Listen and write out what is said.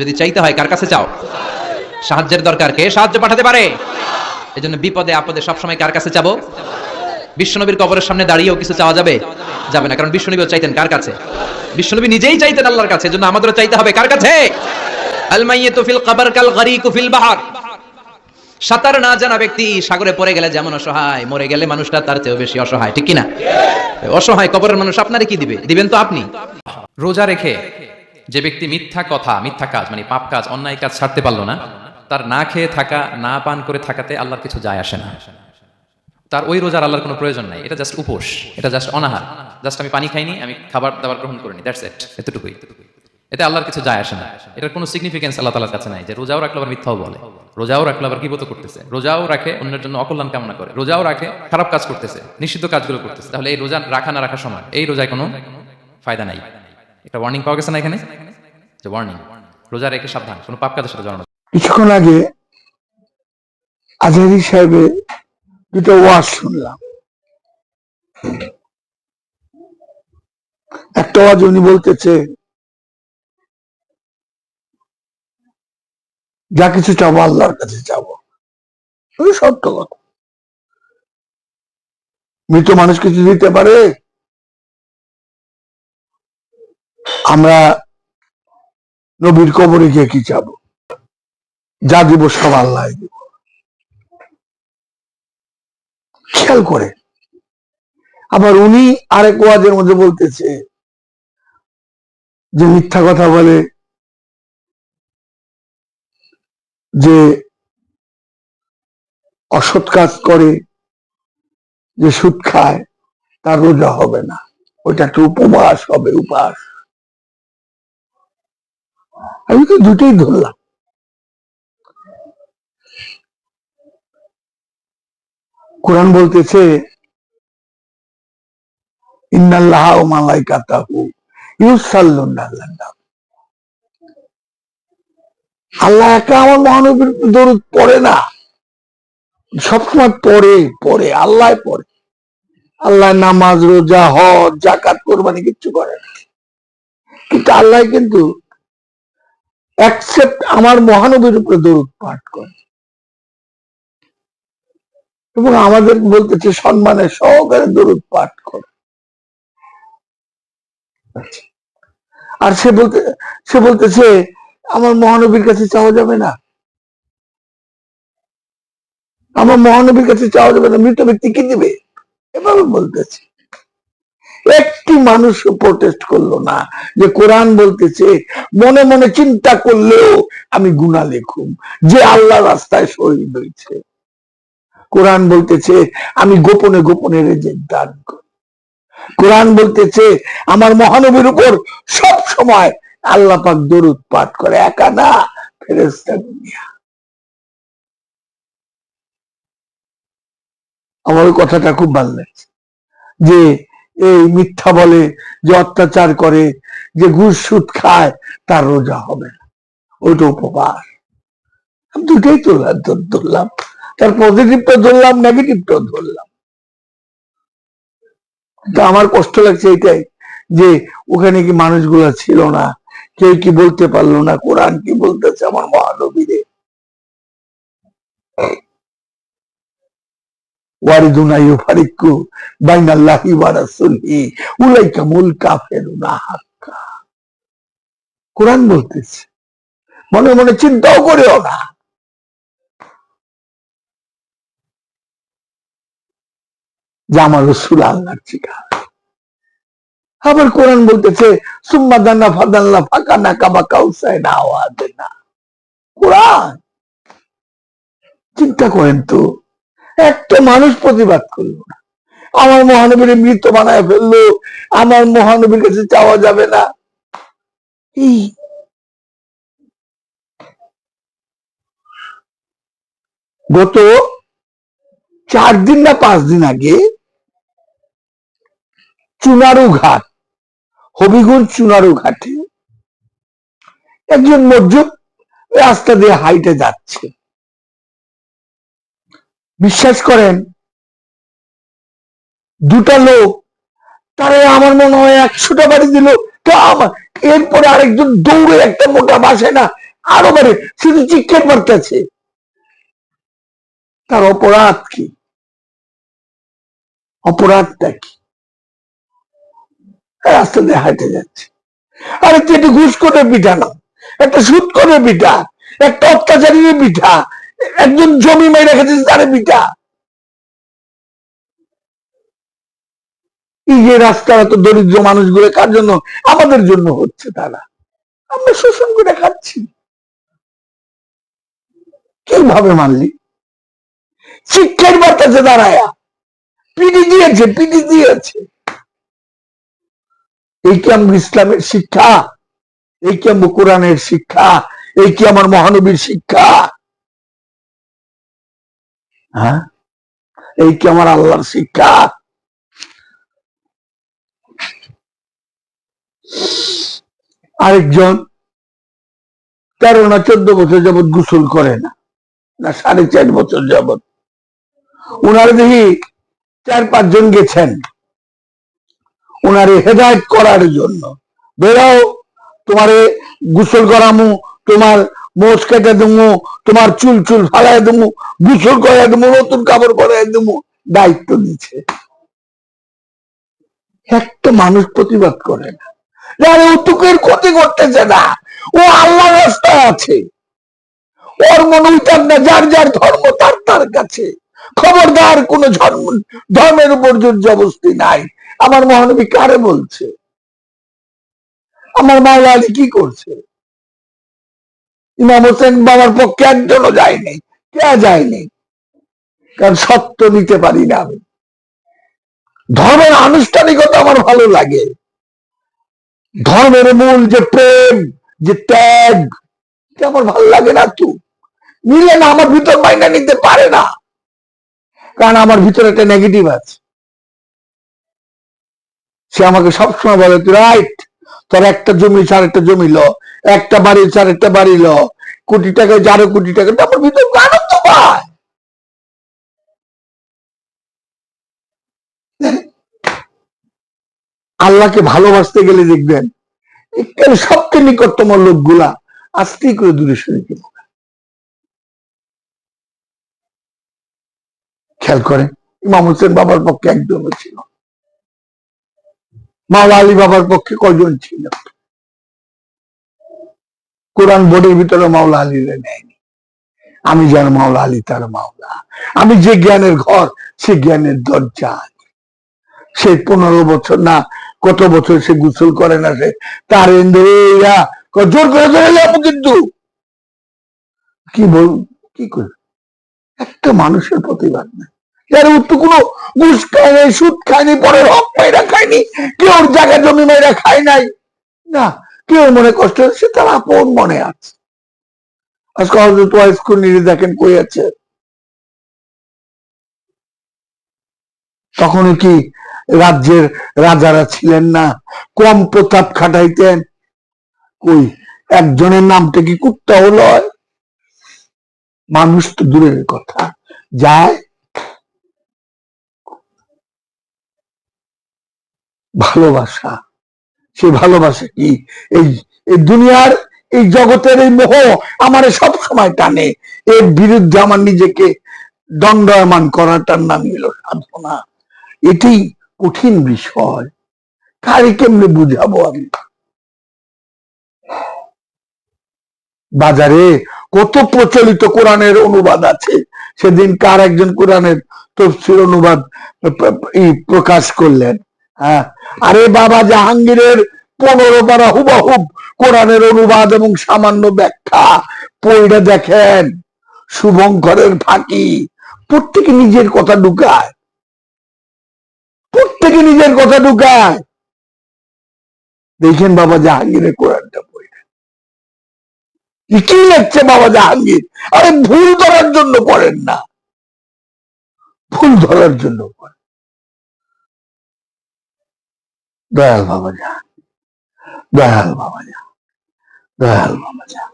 যদি চাইতে হয়, কার কাছে চাও? সাহায্যের দরকার কে? সাহায্য পাঠাতে পারে। বিপদে আপদে সবসময় কার কাছে বিশ্বনবীর কবরের সামনে দাঁড়িয়েও কিছু চাওয়া যাবে? যাবে না, কারণ বিশ্বনবীও চাইতেন কার কাছে? বিশ্বনবী নিজেই চাইতেন আল্লাহর কাছে আমাদেরও চাইতে হবে কার কাছে? বাহর। সাঁতার না জানা ব্যক্তি সাগরে পড়ে গেলে যেমন অসহায়, মরে গেলে মানুষটা তার চেয়েও বেশি অসহায়, ঠিক কিনা? অসহায় কবরের মানুষ আপনারে কি দিবে? দিবেন তো আপনি। রোজা রেখে যে ব্যক্তি মিথ্যা কথা, মিথ্যা কাজ মানে পাপ কাজ, অন্যায় কাজ ছাড়তে পারল না, তার না খেয়ে থাকা, না পান করে থাকাতে আল্লাহর কিছু যায় আসে না। তার ওই রোজার আল্লাহর কোনো প্রয়োজন নাই। এটা জাস্ট উপোস, এটা জাস্ট অনাহার। জাস্ট আমি পানি খাইনি, আমি খাবার দাবার গ্রহণ করিনি দ্যাটস এট এতটুকুই। এতে আল্লাহর কিছু যায় আসে না। এটার কোনো সিগনিফিকেন্স আল্লাহ তালার কাছে নাই যে রোজাও রাখলে আবার মিথ্যাও বলে। রোজাও রাখলে আবার কিবত করতেছে। রোজাও রাখে অন্যের জন্য অকল্যাণ কামনা করে। রোজাও রাখে খারাপ কাজ করতেছে, নিষিদ্ধ কাজগুলো করতেছে। তাহলে এই রোজা রাখা না রাখা সমান। এই রোজায় কোনো ফায়দা নাই। একটা ওয়ার্নিং পাওয়া গেছে না এখানে? যে ওয়ার্নিং রোজা রেখে সাবধান, কোনো পাপ কাজের সাথে জড়ানো কিছুক্ষণ আগে আজহারি সাহেবের দুটো ওয়াজ শুনলাম। একটা ওয়াজ উনি বলতেছে, যা কিছু চাবো আল্লাহর কাছে চাবো। সত্য কথা। মৃত মানুষ কিছু দিতে পারে? আমরা নবীর কবরে গিয়ে কি চাব? যা দিব সব আল্লাহ দিব। খেয়াল করে। আবার উনি আরেক ওয়াজের মধ্যে বলতেছে যে মিথ্যা কথা বলে যে অসৎ কাজ করে, যে সুদ খায়, তার রোজা হবে না। ওইটা একটা উপবাস হবে উপাস আমি তো দুটোই ধরলাম। কোরআন বলতেছে, ইন্নাল্লাহ ও মালাইকাতাহু আল্লাহ একা আমার মহানবীর দরুদ পড়ে না। সবসময় পড়ে পড়ে আল্লাহ পড়ে। আল্লাহ নামাজ, রোজা, হজ জাকাত কোরবানি কিচ্ছু করে না। কিন্তু আল্লাহ কিন্তু অ্যাকসেপ্ট আমার মহানবীর উপরে দরুদ পাঠ করে। এবং আমাদের বলতেছে, সম্মানের সহকারে দরুদ পাঠ করে। আর সে বলতে, সে বলতেছে, আমার মহানবীর কাছে চাওয়া যাবে না। আমার মহানবীর কাছে চাওয়া যাবে না। মৃত ব্যক্তি কি দিবে? এভাবে বলতেছে। একটি মানুষ প্রোটেস্ট করল না যে কোরআন বলতেছে, মনে মনে চিন্তা করলেও আমি গুণা লিখুম, যে আল্লাহ রাস্তায় শহীদ হয়েছে। কোরআন বলতেছে, আমি গোপনে গোপনে রেজেক দান করি। কোরআন বলতেছে, আমার মহানবীর উপর সব সময় আল্লাহ পাক দরুদ পাঠ করে, একা না ফেরেস্তা দুনিয়া। আমার কথাটা খুব ভালো লাগছে যে এই মিথ্যা বলে যে অত্যাচার করে, যে ঘুষ সুদ খায়, তার রোজা হবে না। ওইটা উপবাস দুটোই তুললাম ধরলাম তার পজিটিভটা ধরলাম নেগেটিভটাও ধরলাম। তো আমার কষ্ট লাগছে এটাই যে ওখানে কি মানুষগুলা ছিল না, কেউ কি বলতে পারল না, কোরআন কি বলতেছে আমার মহানবীরে? ওয়ারিদুনা কোরআন বলতেছে, মনে মনে চিন্তাও করেও না। যে রসুল আবার কোরআন বলতেছে, সুম্মা দান্না ফাদাল্লা ফাঁকানা কাবা কাউসাই না আওয়াজে না কোরআন! চিন্তা করেন তো একটা মানুষ প্রতিবাদ করল আমার মহানবীর মৃত বানায় ফেলল। আমার মহানবীর কাছে চাওয়া যাবে না। গত চার দিন না পাঁচ দিন আগে চুনারু ঘাট, হবিগঞ্জ চুনারু ঘাটে একজন মজ্জুব রাস্তা দিয়ে হাইটে যাচ্ছে। করেন, দুটা লোক, তারা আমার মনে হয় একশোটা বাড়ি দিল, তো আমার, এরপরে আরেকজন দৌড়ে একটা মোটা বাসে না, আরও বারে শুধু চিৎকার মারতেছে। তার অপরাধ কি? অপরাধটা কি? রাস্তা দিয়ে হাঁটে যাচ্ছে। আরে তুই একটু ঘুষ করে পিঠা না, একটা সুদ করে পিঠা একটা অত্যাচারীর পিঠা একজন জমি মেয়ে রেখেছে তারে পিঠা এই যে রাস্তার এত দরিদ্র মানুষগুলো, কার জন্য? আমাদের জন্য হচ্ছে তারা। আমরা শোষণ করে খাচ্ছি। কীভাবে মানলি? শিক্ষার বার্তাছে দাঁড়ায়া। পিটি দিয়েছে পিটি দিয়েছে। এই কি আমার ইসলামের শিক্ষা? এই কি আমার কোরআনের শিক্ষা? এই কি আমার মহানবীর শিক্ষা? হ্যাঁ? এই কি আমার আল্লাহর শিক্ষা? আরেকজন তেরো না চোদ্দ বছর যাবৎ গোসল করে না না সাড়ে চার বছর যাবৎ। ওনারা দেখি চার পাঁচজন গেছেন। ওনারে হেদায়ত করার জন্য। বেরাও তোমারে গোসল করামু, তোমার মোষ কেটে দেবো, তোমার চুল চুল ফালাই দেবো, গোসল করাই দেবো, নতুন কাপড় পরাই দেবো, দায়িত্ব দিচ্ছে একটা মানুষ প্রতিবাদ করে না। ক্ষতি করতেছে না। ও আল্লাহ আছে। ওর মনে না যার যার ধর্ম তার তার কাছে। খবরদার কোন ধর্ম, ধর্মের উপর জবস্তি নাই। আমার মহানবী কারে বলছে? আমার মাওলা আলী কি করছে? ইমাম হোসেন বাবার পক্ষে একজনও যায়নি। কে যায়নি? কারণ সত্য নিতে পারি না আমি। ধর্মের আনুষ্ঠানিকতা আমার ভালো লাগে। ধর্মের মূল যে প্রেম, যে ত্যাগ আমার ভালো লাগে না তো। নিলে না, আমার ভিতর মাইনা নিতে পারে না। কারণ আমার ভিতরে একটা নেগেটিভ আছে। সে আমাকে সবসময় বলে, তুই রাইট তোর একটা জমি চার একটা জমি ল। একটা বাড়ি চার একটা বাড়ি ল। কোটি টাকা যারো কোটি টাকা তো আমার ভিতর আনন্দ পায়। আল্লাহকে ভালোবাসতে গেলে দেখবেন সবচেয়ে নিকটতম লোকগুলা আস্তেই করে দূরে সরে গেল খেয়াল করে ইমাম হোসেন বাবার পক্ষে একজন ছিল মাওলা আলী বাবার পক্ষে কজন ছিল? কোরআন বোর্ডের ভিতরে মাওলা আলীরে নেয়নি। আমি যার মাওলা আলী তার মাওলা। আমি যে জ্ঞানের ঘর, সে জ্ঞানের দরজা। সে পনেরো বছর, না, কত বছর সে গোসল করে না সে? তার জোর করে কিন্তু। কি বল, কি করে একটা মানুষের প্রতিবাদ নেই। উত্তর কোনো ঘুষ খায় সুদ পরের হক মাইরা খায়নি, কেউ জায়গা জমি মাইরা খায় নাই। না, কেউ মনে কষ্ট তার আপন মনে আছে। আজকে দেখেন কই আছে। তখন কি রাজ্যের রাজারা ছিলেন না, কম প্রতাপ খাটাইতেন? কই, একজনের নামটা কি কুত্তা হলো মানুষ তো দূরের কথা। যায় ভালোবাসা। সে ভালোবাসা কি? এই এই দুনিয়ার এই জগতের এই মোহ আমার সব সময় টানে। এর বিরুদ্ধে আমার নিজেকে দণ্ডায়মান করাটার নাম হলো সাধনা এটি কঠিন বিষয়। কারে কেমনে বুঝাবো আমি? বাজারে কত প্রচলিত কোরআনের অনুবাদ আছে। সেদিন কার একজন কোরআনের তফসির অনুবাদ প্রকাশ করলেন? হ্যাঁ। আরে বাবা, জাহাঙ্গীরের পনেরো পারা হুবাহুব কোরআনের অনুবাদ এবং সামান্য ব্যাখ্যা। পইটা দেখেন, শুভঙ্করের ফাঁকি প্রত্যেকে নিজের কথা ঢুকায়। প্রত্যেকে নিজের কথা ঢুকায়। দেখেন বাবা, জাহাঙ্গীরের কোরআনটা পড়ে কি লাগছে বাবা জাহাঙ্গীর? আরে ভুল ধরার জন্য পড়েন না। ভুল ধরার জন্য পড়েন। দয়াল বাবা যা দয়াল বাবা যা দয়াল বাবা যা